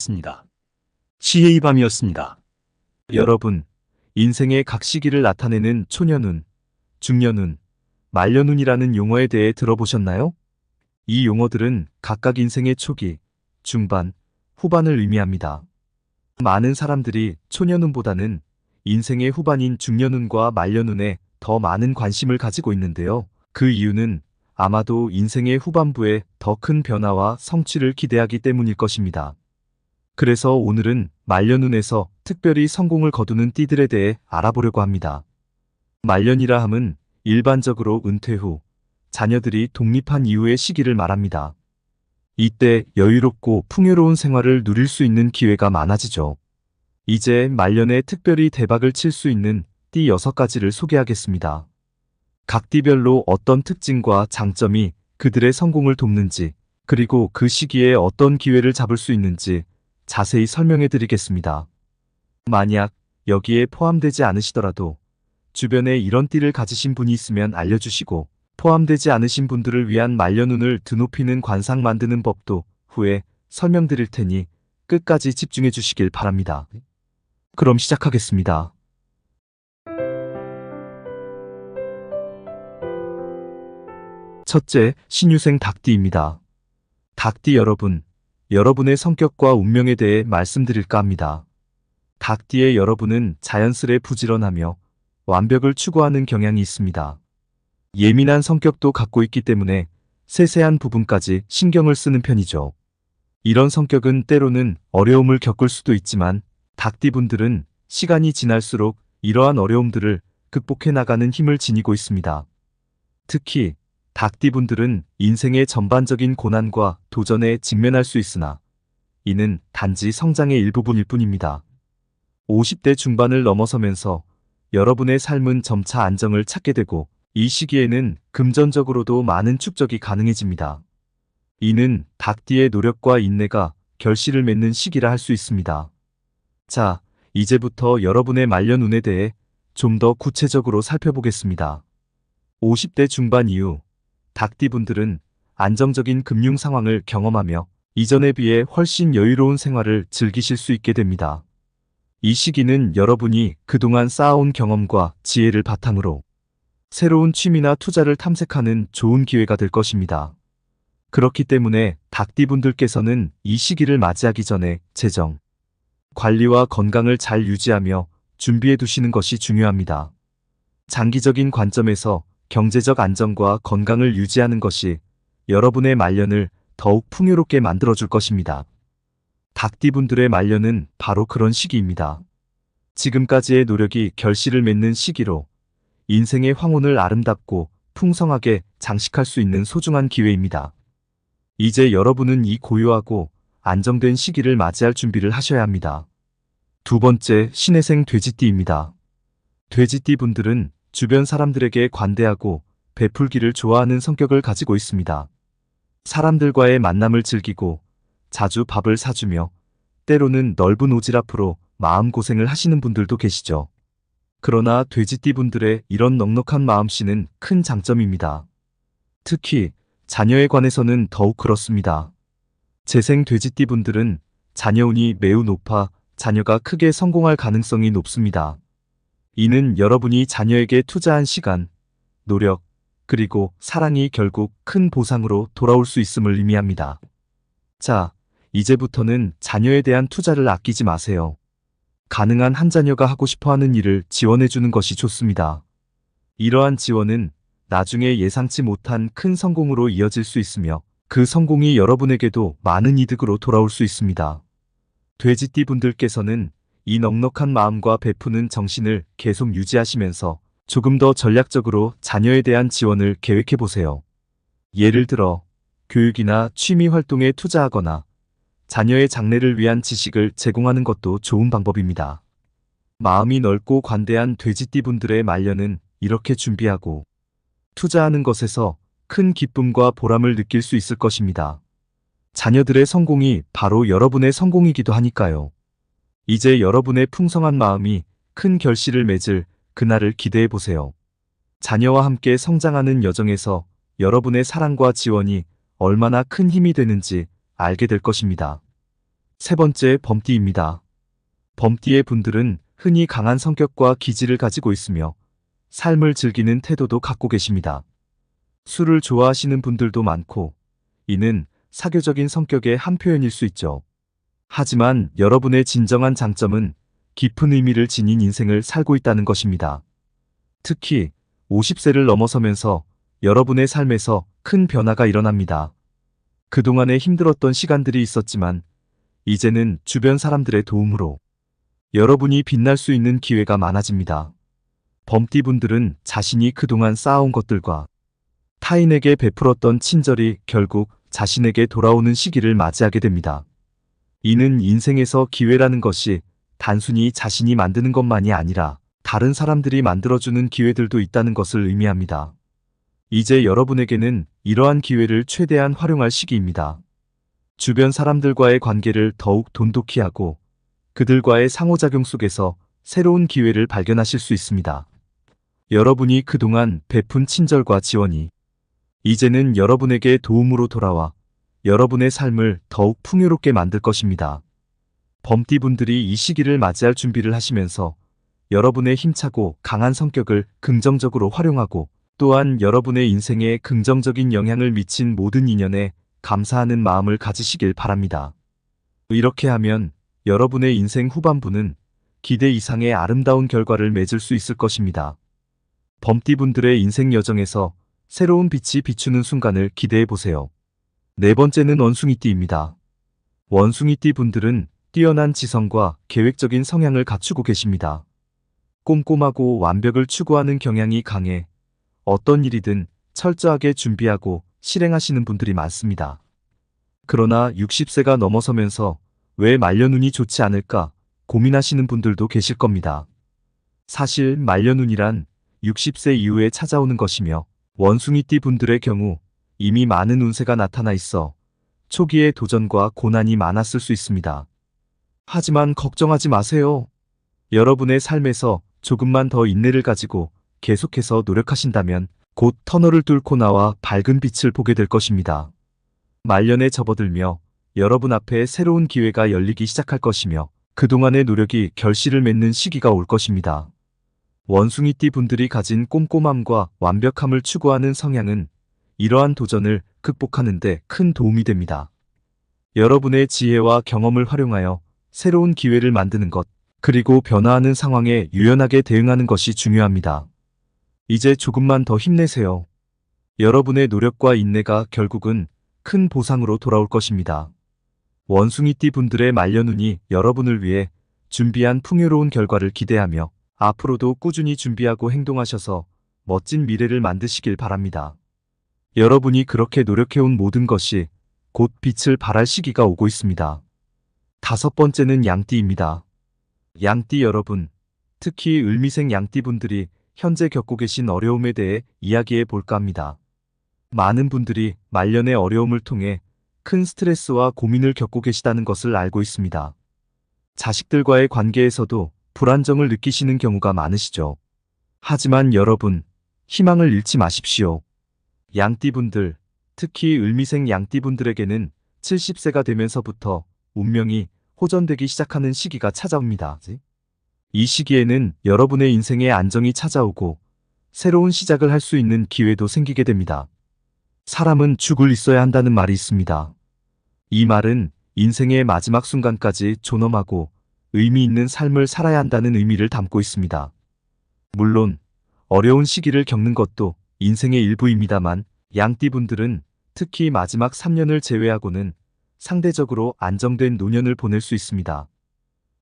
습니다 시해의 밤이었습니다. 여러분, 인생의 각 시기를 나타내는 초년운, 중년운, 말년운이라는 용어에 대해 들어보셨나요? 이 용어들은 각각 인생의 초기, 중반, 후반을 의미합니다. 많은 사람들이 초년운보다는 인생의 후반인 중년운과 말년운에 더 많은 관심을 가지고 있는데요. 그 이유는 아마도 인생의 후반부에 더 큰 변화와 성취를 기대하기 때문일 것입니다. 그래서 오늘은 말년운에서 특별히 성공을 거두는 띠들에 대해 알아보려고 합니다. 말년이라 함은 일반적으로 은퇴 후 자녀들이 독립한 이후의 시기를 말합니다. 이때 여유롭고 풍요로운 생활을 누릴 수 있는 기회가 많아지죠. 이제 말년에 특별히 대박을 칠 수 있는 띠 6가지를 소개하겠습니다. 각 띠별로 어떤 특징과 장점이 그들의 성공을 돕는지, 그리고 그 시기에 어떤 기회를 잡을 수 있는지 자세히 설명해 드리겠습니다. 만약 여기에 포함되지 않으시더라도 주변에 이런 띠를 가지신 분이 있으면 알려주시고 포함되지 않으신 분들을 위한 말년운을 드높이는 관상 만드는 법도 후에 설명드릴 테니 끝까지 집중해 주시길 바랍니다. 그럼 시작하겠습니다. 첫째, 신유생 닭띠입니다. 닭띠 여러분, 여러분의 성격과 운명에 대해 말씀드릴까 합니다. 닭띠의 여러분은 자연스레 부지런하며 완벽을 추구하는 경향이 있습니다. 예민한 성격도 갖고 있기 때문에 세세한 부분까지 신경을 쓰는 편이죠. 이런 성격은 때로는 어려움을 겪을 수도 있지만 닭띠분들은 시간이 지날수록 이러한 어려움들을 극복해 나가는 힘을 지니고 있습니다. 특히 닭띠분들은 인생의 전반적인 고난과 도전에 직면할 수 있으나 이는 단지 성장의 일부분일 뿐입니다. 50대 중반을 넘어서면서 여러분의 삶은 점차 안정을 찾게 되고 이 시기에는 금전적으로도 많은 축적이 가능해집니다. 이는 닭띠의 노력과 인내가 결실을 맺는 시기라 할 수 있습니다. 자, 이제부터 여러분의 말년운에 대해 좀 더 구체적으로 살펴보겠습니다. 50대 중반 이후 닭띠분들은 안정적인 금융 상황을 경험하며 이전에 비해 훨씬 여유로운 생활을 즐기실 수 있게 됩니다. 이 시기는 여러분이 그동안 쌓아온 경험과 지혜를 바탕으로 새로운 취미나 투자를 탐색하는 좋은 기회가 될 것입니다. 그렇기 때문에 닭띠분들께서는 이 시기를 맞이하기 전에 재정, 관리와 건강을 잘 유지하며 준비해 두시는 것이 중요합니다. 장기적인 관점에서 경제적 안정과 건강을 유지하는 것이 여러분의 말년을 더욱 풍요롭게 만들어줄 것입니다. 닭띠분들의 말년은 바로 그런 시기입니다. 지금까지의 노력이 결실을 맺는 시기로 인생의 황혼을 아름답고 풍성하게 장식할 수 있는 소중한 기회입니다. 이제 여러분은 이 고요하고 안정된 시기를 맞이할 준비를 하셔야 합니다. 두 번째, 신혜생 돼지띠입니다. 돼지띠 분들은 주변 사람들에게 관대하고 베풀기를 좋아하는 성격을 가지고 있습니다. 사람들과의 만남을 즐기고 자주 밥을 사주며 때로는 넓은 오질 앞으로 마음고생을 하시는 분들도 계시죠. 그러나 돼지띠 분들의 이런 넉넉한 마음씨는 큰 장점입니다. 특히 자녀에 관해서는 더욱 그렇습니다. 재생 돼지띠 분들은 자녀운이 매우 높아 자녀가 크게 성공할 가능성이 높습니다. 이는 여러분이 자녀에게 투자한 시간, 노력, 그리고 사랑이 결국 큰 보상으로 돌아올 수 있음을 의미합니다. 자, 이제부터는 자녀에 대한 투자를 아끼지 마세요. 가능한 한 자녀가 하고 싶어 하는 일을 지원해주는 것이 좋습니다. 이러한 지원은 나중에 예상치 못한 큰 성공으로 이어질 수 있으며 그 성공이 여러분에게도 많은 이득으로 돌아올 수 있습니다. 돼지띠 분들께서는 이 넉넉한 마음과 베푸는 정신을 계속 유지하시면서 조금 더 전략적으로 자녀에 대한 지원을 계획해 보세요. 예를 들어 교육이나 취미 활동에 투자하거나 자녀의 장래를 위한 지식을 제공하는 것도 좋은 방법입니다. 마음이 넓고 관대한 돼지띠 분들의 말년은 이렇게 준비하고 투자하는 것에서 큰 기쁨과 보람을 느낄 수 있을 것입니다. 자녀들의 성공이 바로 여러분의 성공이기도 하니까요. 이제 여러분의 풍성한 마음이 큰 결실을 맺을 그날을 기대해 보세요. 자녀와 함께 성장하는 여정에서 여러분의 사랑과 지원이 얼마나 큰 힘이 되는지 알게 될 것입니다. 세 번째 범띠입니다. 범띠의 분들은 흔히 강한 성격과 기질을 가지고 있으며 삶을 즐기는 태도도 갖고 계십니다. 술을 좋아하시는 분들도 많고 이는 사교적인 성격의 한 표현일 수 있죠. 하지만 여러분의 진정한 장점은 깊은 의미를 지닌 인생을 살고 있다는 것입니다. 특히 50세를 넘어서면서 여러분의 삶에서 큰 변화가 일어납니다. 그동안에 힘들었던 시간들이 있었지만 이제는 주변 사람들의 도움으로 여러분이 빛날 수 있는 기회가 많아집니다. 범띠분들은 자신이 그동안 쌓아온 것들과 타인에게 베풀었던 친절이 결국 자신에게 돌아오는 시기를 맞이하게 됩니다. 이는 인생에서 기회라는 것이 단순히 자신이 만드는 것만이 아니라 다른 사람들이 만들어주는 기회들도 있다는 것을 의미합니다. 이제 여러분에게는 이러한 기회를 최대한 활용할 시기입니다. 주변 사람들과의 관계를 더욱 돈독히 하고 그들과의 상호작용 속에서 새로운 기회를 발견하실 수 있습니다. 여러분이 그동안 베푼 친절과 지원이 이제는 여러분에게 도움으로 돌아와 여러분의 삶을 더욱 풍요롭게 만들 것입니다. 범띠분들이 이 시기를 맞이할 준비를 하시면서 여러분의 힘차고 강한 성격을 긍정적으로 활용하고 또한 여러분의 인생에 긍정적인 영향을 미친 모든 인연에 감사하는 마음을 가지시길 바랍니다. 이렇게 하면 여러분의 인생 후반부는 기대 이상의 아름다운 결과를 맺을 수 있을 것입니다. 범띠분들의 인생 여정에서 새로운 빛이 비추는 순간을 기대해 보세요. 네 번째는 원숭이띠입니다. 원숭이띠 분들은 뛰어난 지성과 계획적인 성향을 갖추고 계십니다. 꼼꼼하고 완벽을 추구하는 경향이 강해 어떤 일이든 철저하게 준비하고 실행하시는 분들이 많습니다. 그러나 60세가 넘어서면서 왜 말년운이 좋지 않을까 고민하시는 분들도 계실 겁니다. 사실 말년운이란 60세 이후에 찾아오는 것이며 원숭이띠 분들의 경우 이미 많은 운세가 나타나 있어 초기에 도전과 고난이 많았을 수 있습니다. 하지만 걱정하지 마세요. 여러분의 삶에서 조금만 더 인내를 가지고 계속해서 노력하신다면 곧 터널을 뚫고 나와 밝은 빛을 보게 될 것입니다. 말년에 접어들며 여러분 앞에 새로운 기회가 열리기 시작할 것이며 그동안의 노력이 결실을 맺는 시기가 올 것입니다. 원숭이띠 분들이 가진 꼼꼼함과 완벽함을 추구하는 성향은 이러한 도전을 극복하는데 큰 도움이 됩니다. 여러분의 지혜와 경험을 활용하여 새로운 기회를 만드는 것, 그리고 변화하는 상황에 유연하게 대응하는 것이 중요합니다. 이제 조금만 더 힘내세요. 여러분의 노력과 인내가 결국은 큰 보상으로 돌아올 것입니다. 원숭이띠 분들의 말년운이 여러분을 위해 준비한 풍요로운 결과를 기대하며 앞으로도 꾸준히 준비하고 행동하셔서 멋진 미래를 만드시길 바랍니다. 여러분이 그렇게 노력해온 모든 것이 곧 빛을 발할 시기가 오고 있습니다. 다섯 번째는 양띠입니다. 양띠 여러분, 특히 을미생 양띠분들이 현재 겪고 계신 어려움에 대해 이야기해 볼까 합니다. 많은 분들이 말년의 어려움을 통해 큰 스트레스와 고민을 겪고 계시다는 것을 알고 있습니다. 자식들과의 관계에서도 불안정을 느끼시는 경우가 많으시죠. 하지만 여러분, 희망을 잃지 마십시오. 양띠분들, 특히 을미생 양띠분들에게는 70세가 되면서부터 운명이 호전되기 시작하는 시기가 찾아옵니다. 이 시기에는 여러분의 인생에 안정이 찾아오고 새로운 시작을 할 수 있는 기회도 생기게 됩니다. 사람은 죽을 있어야 한다는 말이 있습니다. 이 말은 인생의 마지막 순간까지 존엄하고 의미 있는 삶을 살아야 한다는 의미를 담고 있습니다. 물론 어려운 시기를 겪는 것도 인생의 일부입니다만 양띠분들은 특히 마지막 3년을 제외하고는 상대적으로 안정된 노년을 보낼 수 있습니다.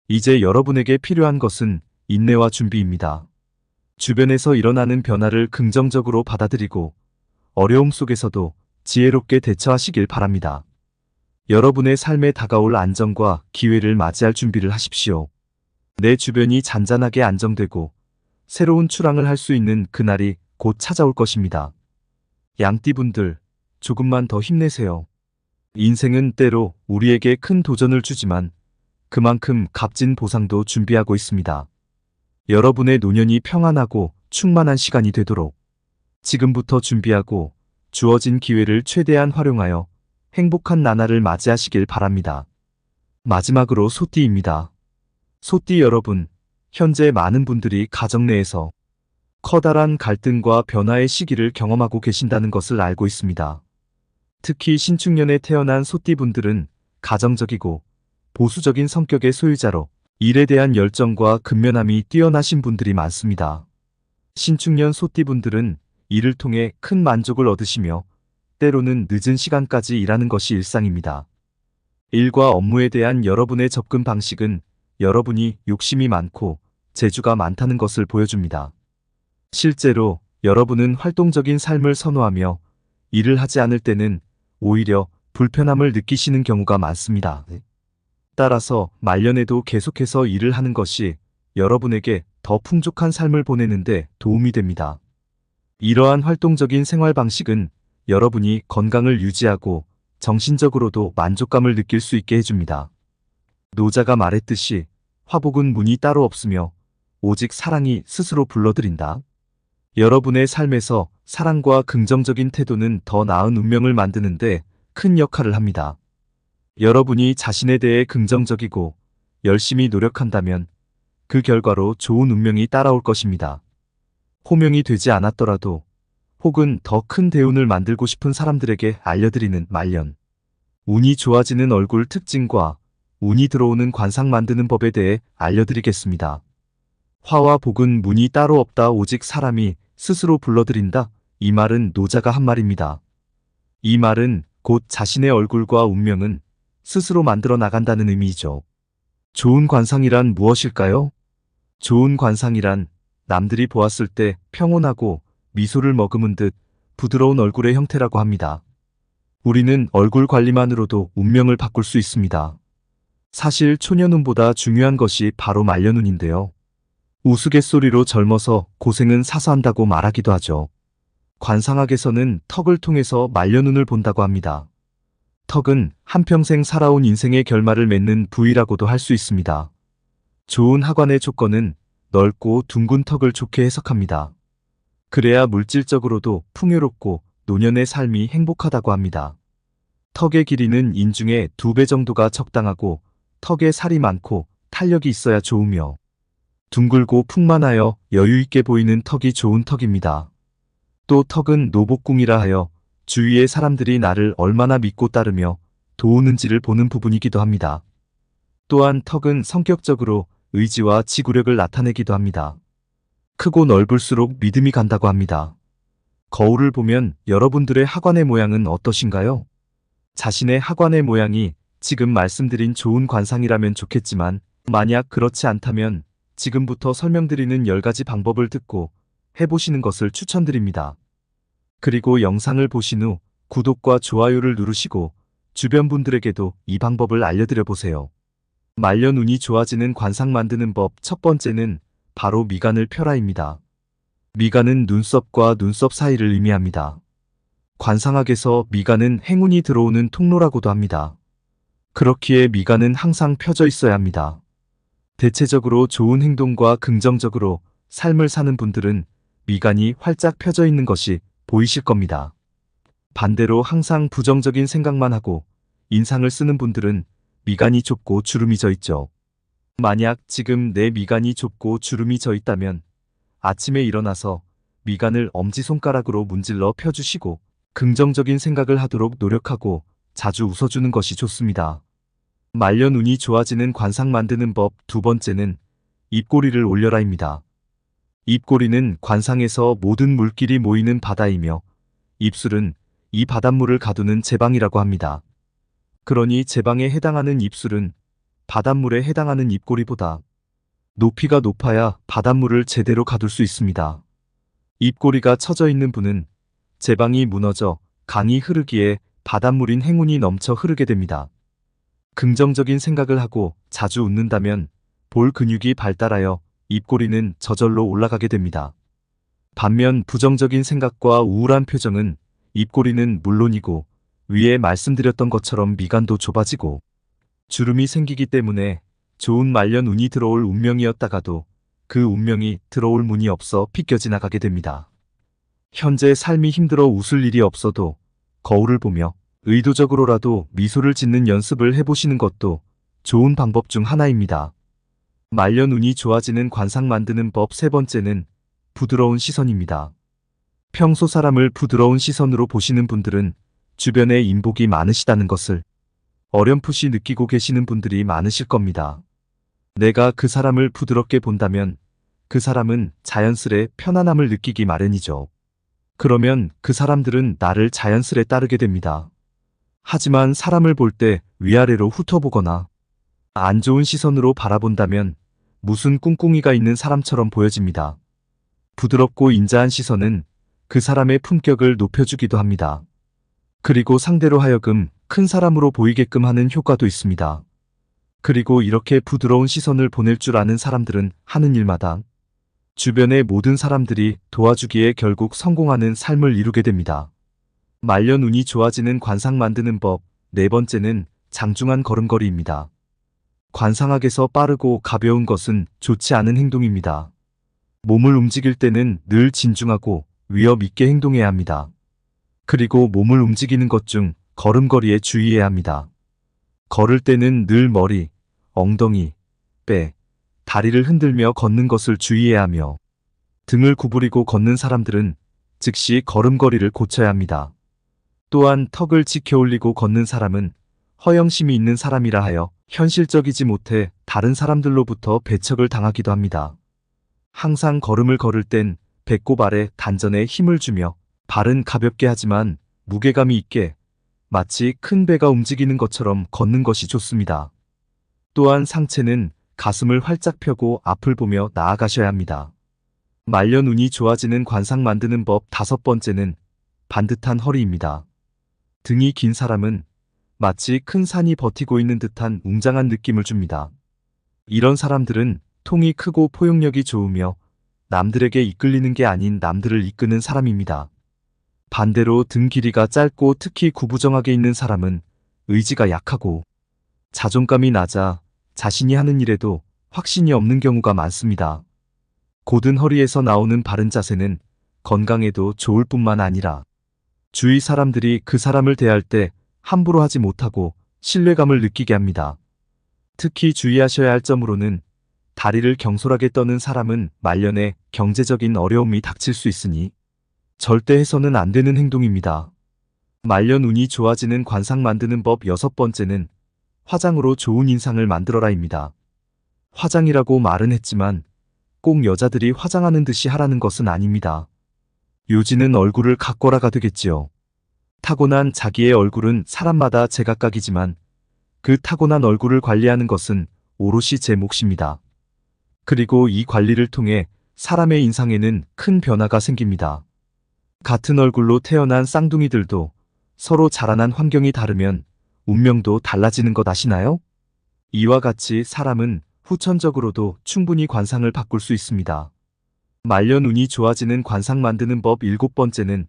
이제 여러분에게 필요한 것은 인내와 준비입니다. 주변에서 일어나는 변화를 긍정적으로 받아들이고 어려움 속에서도 지혜롭게 대처하시길 바랍니다. 여러분의 삶에 다가올 안정과 기회를 맞이할 준비를 하십시오. 내 주변이 잔잔하게 안정되고 새로운 출항을 할 수 있는 그날이 곧 찾아올 것입니다. 양띠분들, 조금만 더 힘내세요. 인생은 때로 우리에게 큰 도전을 주지만 그만큼 값진 보상도 준비하고 있습니다. 여러분의 노년이 평안하고 충만한 시간이 되도록 지금부터 준비하고 주어진 기회를 최대한 활용하여 행복한 나날을 맞이하시길 바랍니다. 마지막으로 소띠입니다. 소띠 여러분, 현재 많은 분들이 가정 내에서 커다란 갈등과 변화의 시기를 경험하고 계신다는 것을 알고 있습니다. 특히 신축년에 태어난 소띠 분들은 가정적이고 보수적인 성격의 소유자로 일에 대한 열정과 근면함이 뛰어나신 분들이 많습니다. 신축년 소띠 분들은 일을 통해 큰 만족을 얻으시며 때로는 늦은 시간까지 일하는 것이 일상입니다. 일과 업무에 대한 여러분의 접근 방식은 여러분이 욕심이 많고 재주가 많다는 것을 보여줍니다. 실제로 여러분은 활동적인 삶을 선호하며 일을 하지 않을 때는 오히려 불편함을 느끼시는 경우가 많습니다. 따라서 말년에도 계속해서 일을 하는 것이 여러분에게 더 풍족한 삶을 보내는데 도움이 됩니다. 이러한 활동적인 생활 방식은 여러분이 건강을 유지하고 정신적으로도 만족감을 느낄 수 있게 해줍니다. 노자가 말했듯이 화복은 문이 따로 없으며 오직 사랑이 스스로 불러들인다. 여러분의 삶에서 사랑과 긍정적인 태도는 더 나은 운명을 만드는데 큰 역할을 합니다. 여러분이 자신에 대해 긍정적이고 열심히 노력한다면 그 결과로 좋은 운명이 따라올 것입니다. 호명이 되지 않았더라도 혹은 더 큰 대운을 만들고 싶은 사람들에게 알려드리는 말년. 운이 좋아지는 얼굴 특징과 운이 들어오는 관상 만드는 법에 대해 알려드리겠습니다. 화와 복은 문이 따로 없다 오직 사람이 스스로 불러들인다. 이 말은 노자가 한 말입니다. 이 말은 곧 자신의 얼굴과 운명은 스스로 만들어 나간다는 의미이죠. 좋은 관상이란 무엇일까요? 좋은 관상이란 남들이 보았을 때 평온하고 미소를 머금은 듯 부드러운 얼굴의 형태라고 합니다. 우리는 얼굴 관리만으로도 운명을 바꿀 수 있습니다. 사실 초년운보다 중요한 것이 바로 말년운인데요. 우스갯소리로 젊어서 고생은 사서 한다고 말하기도 하죠. 관상학에서는 턱을 통해서 말년운을 본다고 합니다. 턱은 한평생 살아온 인생의 결말을 맺는 부위라고도 할 수 있습니다. 좋은 하관의 조건은 넓고 둥근 턱을 좋게 해석합니다. 그래야 물질적으로도 풍요롭고 노년의 삶이 행복하다고 합니다. 턱의 길이는 인중의 두 배 정도가 적당하고 턱에 살이 많고 탄력이 있어야 좋으며 둥글고 풍만하여 여유있게 보이는 턱이 좋은 턱입니다. 또 턱은 노복궁이라 하여 주위의 사람들이 나를 얼마나 믿고 따르며 도우는지를 보는 부분이기도 합니다. 또한 턱은 성격적으로 의지와 지구력을 나타내기도 합니다. 크고 넓을수록 믿음이 간다고 합니다. 거울을 보면 여러분들의 하관의 모양은 어떠신가요? 자신의 하관의 모양이 지금 말씀드린 좋은 관상이라면 좋겠지만 만약 그렇지 않다면 지금부터 설명드리는 10가지 방법을 듣고 해보시는 것을 추천드립니다. 그리고 영상을 보신 후 구독과 좋아요를 누르시고 주변 분들에게도 이 방법을 알려드려 보세요. 말년 운이 좋아지는 관상 만드는 법 첫 번째는 바로 미간을 펴라입니다. 미간은 눈썹과 눈썹 사이를 의미합니다. 관상학에서 미간은 행운이 들어오는 통로라고도 합니다. 그렇기에 미간은 항상 펴져 있어야 합니다. 대체적으로 좋은 행동과 긍정적으로 삶을 사는 분들은 미간이 활짝 펴져 있는 것이 보이실 겁니다. 반대로 항상 부정적인 생각만 하고 인상을 쓰는 분들은 미간이 좁고 주름이 져 있죠. 만약 지금 내 미간이 좁고 주름이 져 있다면 아침에 일어나서 미간을 엄지손가락으로 문질러 펴주시고 긍정적인 생각을 하도록 노력하고 자주 웃어주는 것이 좋습니다. 말년 운이 좋아지는 관상 만드는 법 두 번째는 입꼬리를 올려라입니다. 입꼬리는 관상에서 모든 물길이 모이는 바다이며 입술은 이 바닷물을 가두는 제방이라고 합니다. 그러니 제방에 해당하는 입술은 바닷물에 해당하는 입꼬리보다 높이가 높아야 바닷물을 제대로 가둘 수 있습니다. 입꼬리가 처져 있는 분은 제방이 무너져 강이 흐르기에 바닷물인 행운이 넘쳐 흐르게 됩니다. 긍정적인 생각을 하고 자주 웃는다면 볼 근육이 발달하여 입꼬리는 저절로 올라가게 됩니다. 반면 부정적인 생각과 우울한 표정은 입꼬리는 물론이고 위에 말씀드렸던 것처럼 미간도 좁아지고 주름이 생기기 때문에 좋은 말년 운이 들어올 운명이었다가도 그 운명이 들어올 문이 없어 빗겨 지나가게 됩니다. 현재 삶이 힘들어 웃을 일이 없어도 거울을 보며 의도적으로라도 미소를 짓는 연습을 해보시는 것도 좋은 방법 중 하나입니다. 말년 운이 좋아지는 관상 만드는 법 세 번째는 부드러운 시선입니다. 평소 사람을 부드러운 시선으로 보시는 분들은 주변에 인복이 많으시다는 것을 어렴풋이 느끼고 계시는 분들이 많으실 겁니다. 내가 그 사람을 부드럽게 본다면 그 사람은 자연스레 편안함을 느끼기 마련이죠. 그러면 그 사람들은 나를 자연스레 따르게 됩니다. 하지만 사람을 볼 때 위아래로 훑어보거나 안 좋은 시선으로 바라본다면 무슨 꿍꿍이가 있는 사람처럼 보여집니다. 부드럽고 인자한 시선은 그 사람의 품격을 높여주기도 합니다. 그리고 상대로 하여금 큰 사람으로 보이게끔 하는 효과도 있습니다. 그리고 이렇게 부드러운 시선을 보낼 줄 아는 사람들은 하는 일마다 주변의 모든 사람들이 도와주기에 결국 성공하는 삶을 이루게 됩니다. 말년 운이 좋아지는 관상 만드는 법 네 번째는 장중한 걸음걸이입니다. 관상학에서 빠르고 가벼운 것은 좋지 않은 행동입니다. 몸을 움직일 때는 늘 진중하고 위협 있게 행동해야 합니다. 그리고 몸을 움직이는 것 중 걸음걸이에 주의해야 합니다. 걸을 때는 늘 머리, 엉덩이, 배, 다리를 흔들며 걷는 것을 주의해야 하며 등을 구부리고 걷는 사람들은 즉시 걸음걸이를 고쳐야 합니다. 또한 턱을 지켜 올리고 걷는 사람은 허영심이 있는 사람이라 하여 현실적이지 못해 다른 사람들로부터 배척을 당하기도 합니다. 항상 걸음을 걸을 땐 배꼽 아래 단전에 힘을 주며 발은 가볍게 하지만 무게감이 있게 마치 큰 배가 움직이는 것처럼 걷는 것이 좋습니다. 또한 상체는 가슴을 활짝 펴고 앞을 보며 나아가셔야 합니다. 말년 운이 좋아지는 관상 만드는 법 다섯 번째는 반듯한 허리입니다. 등이 긴 사람은 마치 큰 산이 버티고 있는 듯한 웅장한 느낌을 줍니다. 이런 사람들은 통이 크고 포용력이 좋으며 남들에게 이끌리는 게 아닌 남들을 이끄는 사람입니다. 반대로 등 길이가 짧고 특히 구부정하게 있는 사람은 의지가 약하고 자존감이 낮아 자신이 하는 일에도 확신이 없는 경우가 많습니다. 곧은 허리에서 나오는 바른 자세는 건강에도 좋을 뿐만 아니라 주위 사람들이 그 사람을 대할 때 함부로 하지 못하고 신뢰감을 느끼게 합니다. 특히 주의하셔야 할 점으로는 다리를 경솔하게 떠는 사람은 말년에 경제적인 어려움이 닥칠 수 있으니 절대 해서는 안 되는 행동입니다. 말년 운이 좋아지는 관상 만드는 법 여섯 번째는 화장으로 좋은 인상을 만들어라입니다. 화장이라고 말은 했지만 꼭 여자들이 화장하는 듯이 하라는 것은 아닙니다. 요지는 얼굴을 가꿔라가 되겠지요. 타고난 자기의 얼굴은 사람마다 제각각이지만 그 타고난 얼굴을 관리하는 것은 오롯이 제 몫입니다. 그리고 이 관리를 통해 사람의 인상에는 큰 변화가 생깁니다. 같은 얼굴로 태어난 쌍둥이들도 서로 자라난 환경이 다르면 운명도 달라지는 것 아시나요? 이와 같이 사람은 후천적으로도 충분히 관상을 바꿀 수 있습니다. 말년 운이 좋아지는 관상 만드는 법 일곱 번째는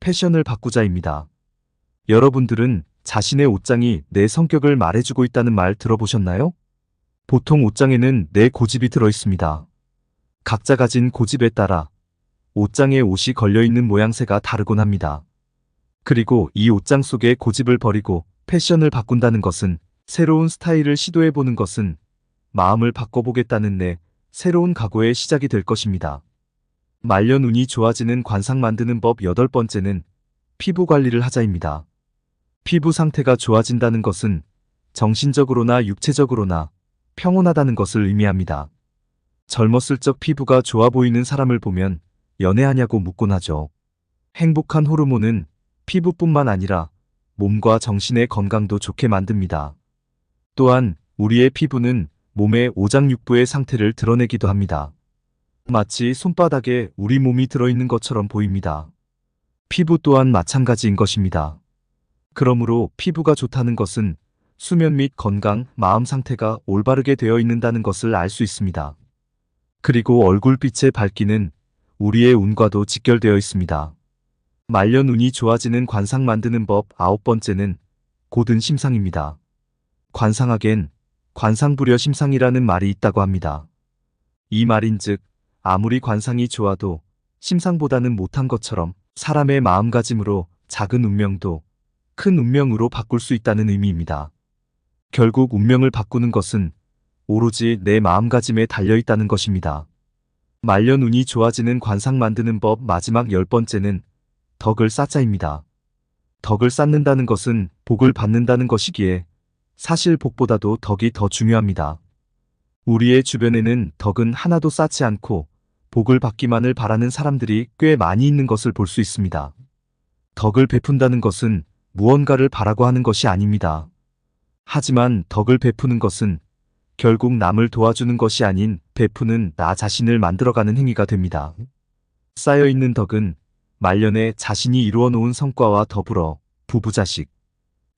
패션을 바꾸자입니다. 여러분들은 자신의 옷장이 내 성격을 말해주고 있다는 말 들어보셨나요? 보통 옷장에는 내 고집이 들어 있습니다. 각자 가진 고집에 따라 옷장에 옷이 걸려있는 모양새가 다르곤 합니다. 그리고 이 옷장 속의 고집을 버리고 패션을 바꾼다는 것은 새로운 스타일을 시도해보는 것은 마음을 바꿔보겠다는 내 새로운 각오의 시작이 될 것입니다. 말년 운이 좋아지는 관상 만드는 법 여덟 번째는 피부 관리를 하자입니다. 피부 상태가 좋아진다는 것은 정신적으로나 육체적으로나 평온하다는 것을 의미합니다. 젊었을 적 피부가 좋아 보이는 사람을 보면 연애하냐고 묻곤 하죠. 행복한 호르몬은 피부뿐만 아니라 몸과 정신의 건강도 좋게 만듭니다. 또한 우리의 피부는 몸의 오장육부의 상태를 드러내기도 합니다. 마치 손바닥에 우리 몸이 들어있는 것처럼 보입니다. 피부 또한 마찬가지인 것입니다. 그러므로 피부가 좋다는 것은 수면 및 건강, 마음 상태가 올바르게 되어 있는다는 것을 알 수 있습니다. 그리고 얼굴빛의 밝기는 우리의 운과도 직결되어 있습니다. 말년 운이 좋아지는 관상 만드는 법 아홉 번째는 고든 심상입니다. 관상학엔 관상부려 심상이라는 말이 있다고 합니다. 이 말인즉 아무리 관상이 좋아도 심상보다는 못한 것처럼 사람의 마음가짐으로 작은 운명도 큰 운명으로 바꿀 수 있다는 의미입니다. 결국 운명을 바꾸는 것은 오로지 내 마음가짐에 달려 있다는 것입니다. 말년 운이 좋아지는 관상 만드는 법 마지막 열 번째는 덕을 쌓자입니다. 덕을 쌓는다는 것은 복을 받는다는 것이기에 사실 복보다도 덕이 더 중요합니다. 우리의 주변에는 덕은 하나도 쌓지 않고 복을 받기만을 바라는 사람들이 꽤 많이 있는 것을 볼 수 있습니다. 덕을 베푼다는 것은 무언가를 바라고 하는 것이 아닙니다. 하지만 덕을 베푸는 것은 결국 남을 도와주는 것이 아닌 베푸는 나 자신을 만들어가는 행위가 됩니다. 쌓여있는 덕은 말년에 자신이 이루어 놓은 성과와 더불어 부부자식,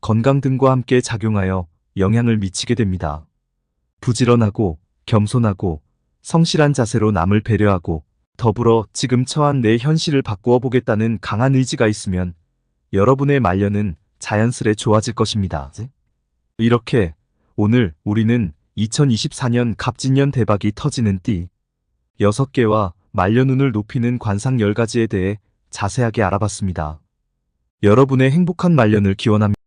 건강 등과 함께 작용하여 영향을 미치게 됩니다. 부지런하고 겸손하고 성실한 자세로 남을 배려하고 더불어 지금 처한 내 현실을 바꾸어 보겠다는 강한 의지가 있으면 여러분의 말년은 자연스레 좋아질 것입니다. 이렇게 오늘 우리는 2024년 갑진년 대박이 터지는 띠 6개와 말년운을 높이는 관상 10가지에 대해 자세하게 알아봤습니다. 여러분의 행복한 말년을 기원합니다.